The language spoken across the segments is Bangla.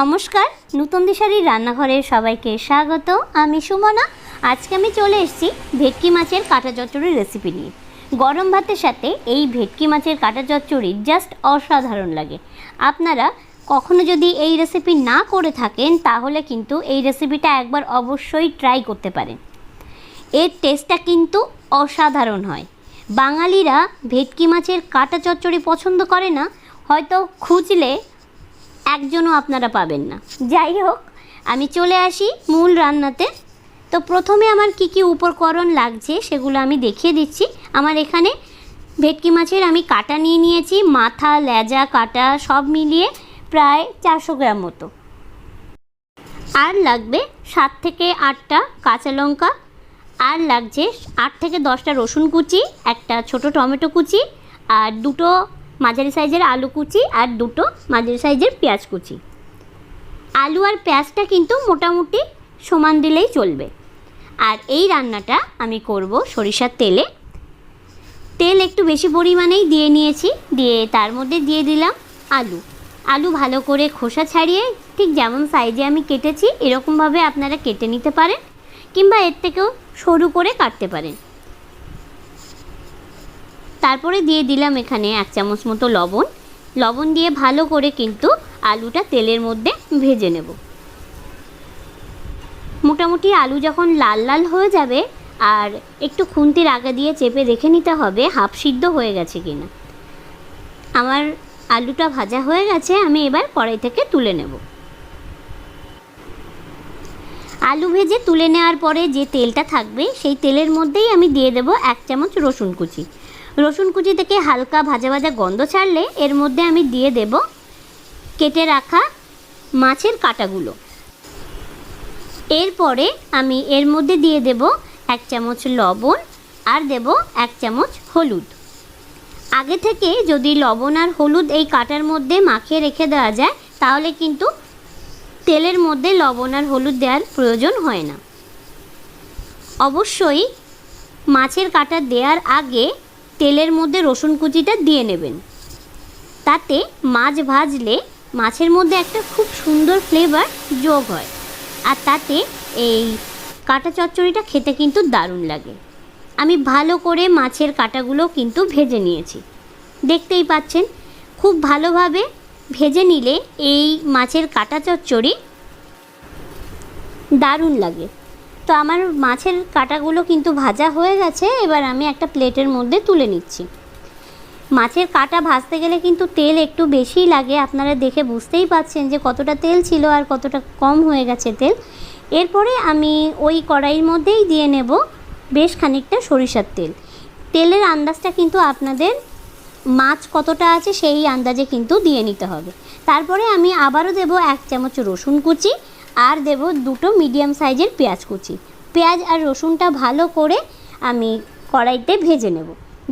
নমস্কার, নূতন দিশারির রান্নাঘরের সবাইকে স্বাগত। আমি সুমনা, আজকে আমি চলে এসেছি ভেটকি মাছের কাঁটা চচ্চড়ির রেসিপি নিয়ে। গরম ভাতের সাথে এই ভেটকি মাছের কাঁটা চচ্চড়ি জাস্ট অসাধারণ লাগে। আপনারা কখনো যদি এই রেসিপি না করে থাকেন, তাহলে কিন্তু এই রেসিপিটা একবার অবশ্যই ট্রাই করতে পারেন। এর টেস্টটা কিন্তু অসাধারণ হয়। বাঙালিরা ভেটকি মাছের কাঁটা চচ্চড়ি পছন্দ করে না, হয়তো খুঁজলে একজনও আপনারা পাবেন না। যাই হোক, আমি চলে আসি মূল রান্নাতে। তো প্রথমে আমার কি কি উপকরণ লাগছে সেগুলো আমি দেখিয়ে দিচ্ছি। আমার এখানে ভেটকি মাছের আমি কাটা নিয়ে নিয়েছি, মাথা, লেজা, কাটা সব মিলিয়ে প্রায় চারশো গ্রাম মতো। আর লাগবে সাত থেকে আটটা কাঁচা লঙ্কা, আর লাগছে আট থেকে দশটা রসুন কুচি, একটা ছোট টমেটো কুচি, আর দুটো মাঝারি সাইজের আলু কুচি আর দুটো মাঝারি সাইজের পেঁয়াজ কুচি। আলু আর পেঁয়াজটা কিন্তু মোটামুটি সমান দিলেই চলবে। আর এই রান্নাটা আমি করব সরিষার তেলে। তেল একটু বেশি পরিমাণেই দিয়ে নিয়েছি, দিয়ে তার মধ্যে দিয়ে দিলাম আলু। আলু ভালো করে খোসা ছাড়িয়ে ঠিক যেমন সাইজে আমি কেটেছি, এরকমভাবে আপনারা কেটে নিতে পারেন কিংবা এর থেকেও সরু করে কাটতে পারেন। তারপরে দিয়ে দিলাম এখানে এক চামচ মতো লবণ। লবণ দিয়ে ভালো করে কিন্তু আলুটা তেলের মধ্যে ভেজে নেব। মোটামুটি আলু যখন লাল লাল হয়ে যাবে, আর একটু খুন্তির আগে দিয়ে চেপে দেখে নিতে হবে, হাফ সিদ্ধ হয়ে গেছে কিনা। আমার আলুটা ভাজা হয়ে গেছে, আমি এবার কড়াই থেকে তুলে নেব। আলু ভেজে তুলে নেওয়ার পরে যে তেলটা থাকবে, সেই তেলের মধ্যেই আমি দিয়ে দেবো এক চামচ রসুন কুচি। রসুন কুচি থেকে হালকা ভাজা ভাজা গন্ধ ছাড়লে এর মধ্যে আমি দিয়ে দেব কেটে রাখা মাছের কাটাগুলো। এরপরে আমি এর মধ্যে দিয়ে দেব এক চামচ লবণ আর দেব এক চামচ হলুদ। আগে থেকে যদি লবণ আর হলুদ এই কাটার মধ্যে মাখিয়ে রেখে দেওয়া যায়, তাহলে কিন্তু তেলের মধ্যে লবণ আর হলুদ দেওয়ার প্রয়োজন হয় না। অবশ্যই মাছের কাটা দেওয়ার আগে তেলের মধ্যে রসুন কুচিটা দিয়ে নেবেন। তাতে মাছ ভাজলে মাছের মধ্যে একটা খুব সুন্দর ফ্লেভার যোগ হয়। আর তাতে এই কাটা চচ্চড়িটা খেতে কিন্তু দারুণ লাগে। আমি ভালো করে মাছের কাটাগুলো কিন্তু ভেজে নিয়েছি। দেখতেই পাচ্ছেন, খুব ভালোভাবে ভেজে নিলে এই মাছের কাটা চচ্চড়ি দারুণ লাগে। তো আমার মাছের কাটাগুলো কিন্তু ভাজা হয়ে গেছে, এবার আমি একটা প্লেটের মধ্যে তুলে নিচ্ছি। মাছের কাটা ভাজতে গেলে কিন্তু তেল একটু বেশিই লাগে, আপনারা দেখে বুঝতেই পাচ্ছেন যে কতটা তেল ছিল আর কতটা কম হয়ে গেছে তেল। এরপরে আমি ওই কড়াইয়ের মধ্যেই দিয়ে নেব বেশ খানিকটা সরিষার তেল। তেলের আন্দাজটা কিন্তু আপনাদের মাছ কতটা আছে সেই আন্দাজে কিন্তু দিয়ে নিতে হবে। তারপরে আমি আবারও দেব এক চামচ রসুন কুচি আর দেব দুটো মিডিয়াম সাইজের পেঁয়াজ কুচি। পেঁয়াজ আর রসুনটা ভালো করে আমি কড়াইতে ভেজে নেব।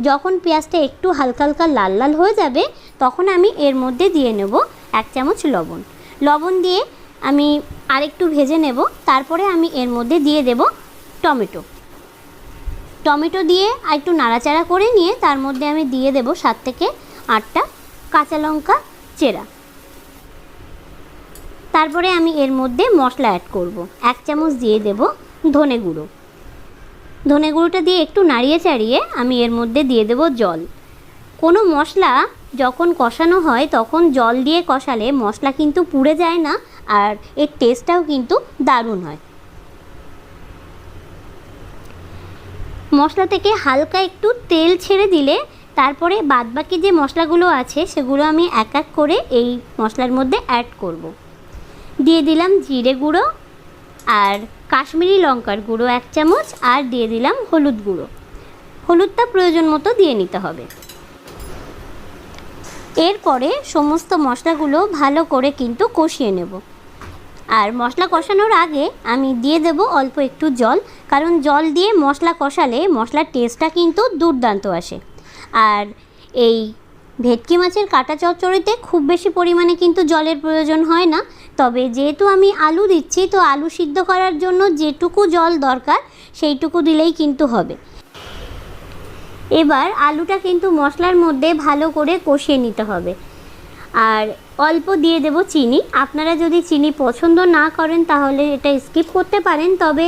যখন পেঁয়াজটা একটু হালকা হালকা লাল লাল হয়ে যাবে, তখন আমি এর মধ্যে দিয়ে নেব এক চামচ লবণ। লবণ দিয়ে আমি আরেকটু ভেজে নেব, তারপরে আমি এর মধ্যে দিয়ে দেব টমেটো। টমেটো দিয়ে একটু নাড়াচাড়া করে নিয়ে তার মধ্যে আমি দিয়ে দেব সাত থেকে আটটা কাঁচা লঙ্কা চেরা। তারপরে আমি এর মধ্যে মশলা অ্যাড করব। এক চামচ দিয়ে দেব ধনে গুঁড়ো। ধনে গুঁড়োটা দিয়ে একটু নাড়িয়ে চাড়িয়ে আমি এর মধ্যে দিয়ে দেব জল। কোনো মশলা যখন কষানো হয়, তখন জল দিয়ে কষালে মশলা কিন্তু পুড়ে যায় না আর এর টেস্টটাও কিন্তু দারুণ হয়। মশলা থেকে হালকা একটু তেল ছেড়ে দিলে তারপরে বাদবাকি যে মশলাগুলো আছে, সেগুলো আমি এক এক করে এই মশলার মধ্যে অ্যাড করব। দিয়ে দিলাম জিরে গুঁড়ো আর কাশ্মীরি লঙ্কার গুঁড়ো এক চামচ আর দিয়ে দিলাম হলুদ গুঁড়ো। হলুদটা প্রয়োজন মতো দিয়ে নিতে হবে। এরপরে সমস্ত মশলাগুলো ভালো করে কিন্তু কষিয়ে নেব। আর মশলা কষানোর আগে আমি দিয়ে দেব অল্প একটু জল, কারণ জল দিয়ে মশলা কষালে মশলার টেস্টটা কিন্তু দুর্দান্ত আসে। আর এই ভেটকি মাছের কাটা চচ্চড়িতে খুব বেশি পরিমাণে কিন্তু জলের প্রয়োজন হয় না তবে যেহেতু আমি আলু দিচ্ছি, তো আলু সিদ্ধ করার জন্য যেটুকু জল দরকার, সেইটুকু দিলেই কিন্তু হবে। এবার আলুটা কিন্তু মশলার মধ্যে ভালো করে কষিয়ে নিতে হবে। আর অল্প দিয়ে দেব চিনি। আপনারা যদি চিনি পছন্দ না করেন, তাহলে এটা স্কিপ করতে পারেন। তবে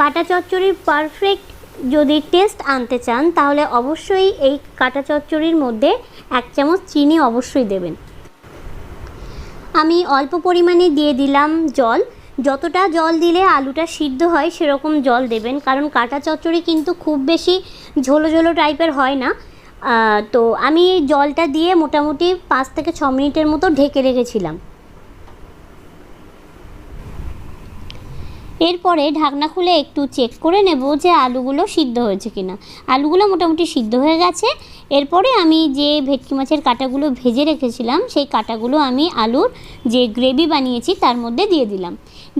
কাটা চচ্চড়ির পারফেক্ট যদি টেস্ট আনতে চান, তাহলে অবশ্যই এই কাটা চচ্চড়ির মধ্যে এক চামচ চিনি অবশ্যই দেবেন। আমি অল্প পরিমাণে দিয়ে দিলাম জল। যতটা জল দিলে আলুটা সিদ্ধ হয়, সেরকম জল দেবেন। কারণ কাটা চচ্চড়ি কিন্তু খুব বেশি ঝোলো ঝোলো টাইপের হয় না। তো আমি জলটা দিয়ে মোটামুটি পাঁচ থেকে ছ মিনিটের মতো ঢেকে রেখেছিলাম। এরপরে ঢাকনা খুলে একটু চেক করে নেব যে আলুগুলো সিদ্ধ হয়েছে কিনা। আলুগুলো মোটামুটি সিদ্ধ হয়ে গেছে। এরপরে আমি যে ভেটকি মাছের কাঁটাগুলো ভেজে রেখেছিলাম, সেই কাঁটাগুলো আমি আলুর যে গ্রেভি বানিয়েছি তার মধ্যে দিয়ে দিলাম।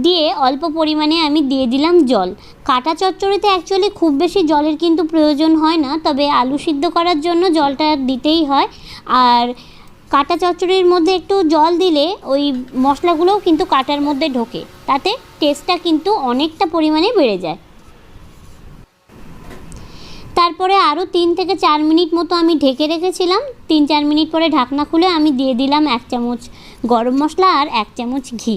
দিয়ে অল্প পরিমাণে আমি দিয়ে দিলাম জল। কাটা চচ্চড়িতে অ্যাকচুয়ালি খুব বেশি জলের কিন্তু প্রয়োজন হয় না, তবে আলু সিদ্ধ করার জন্য জলটা দিতেই হয়। আর কাটা চচ্চড়ির মধ্যে একটু জল দিলে ওই মশলাগুলোও কিন্তু কাটার মধ্যে ঢোকে। তাতে টেস্টটা কিন্তু অনেকটা পরিমাণে বেড়ে যায়। তারপরে আরও তিন থেকে চার মিনিট মতো আমি ঢেকে রেখেছিলাম। তিন চার মিনিট পরে ঢাকনা খুলে আমি দিয়ে দিলাম এক চামচ গরম মশলা আর এক চামচ ঘি।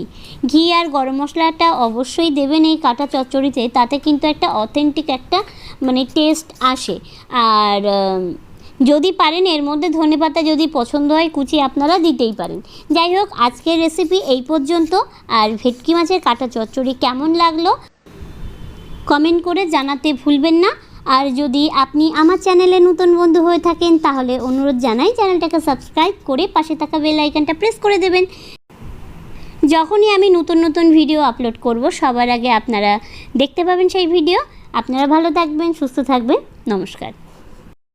ঘি আর গরম মশলাটা অবশ্যই দেবেন এই কাটা চচ্চড়িতে, তাতে কিন্তু একটা অথেন্টিক একটা মানে টেস্ট আসে। আর যদি পারেন, এর মধ্যে ধনেপাতা যদি পছন্দ হয়, কুচি আপনারা দিতেই পারেন। যাই হোক, আজকের রেসিপি এই পর্যন্ত। আর ভেটকি মাছের কাটা চচ্চড়ি কেমন লাগল? কমেন্ট করে জানাতে ভুলবেন না। আর যদি আপনি আমার চ্যানেলে নতুন বন্ধু হয়ে থাকেন, তাহলে অনুরোধ জানাই চ্যানেলটাকে সাবস্ক্রাইব করে পাশে থাকা বেল আইকনটা প্রেস করে দেবেন। যখনই আমি নতুন নতুন ভিডিও আপলোড করব, সবার আগে আপনারা দেখতে পাবেন সেই ভিডিও আপনারা ভালো থাকবেন, সুস্থ থাকবেন। নমস্কার।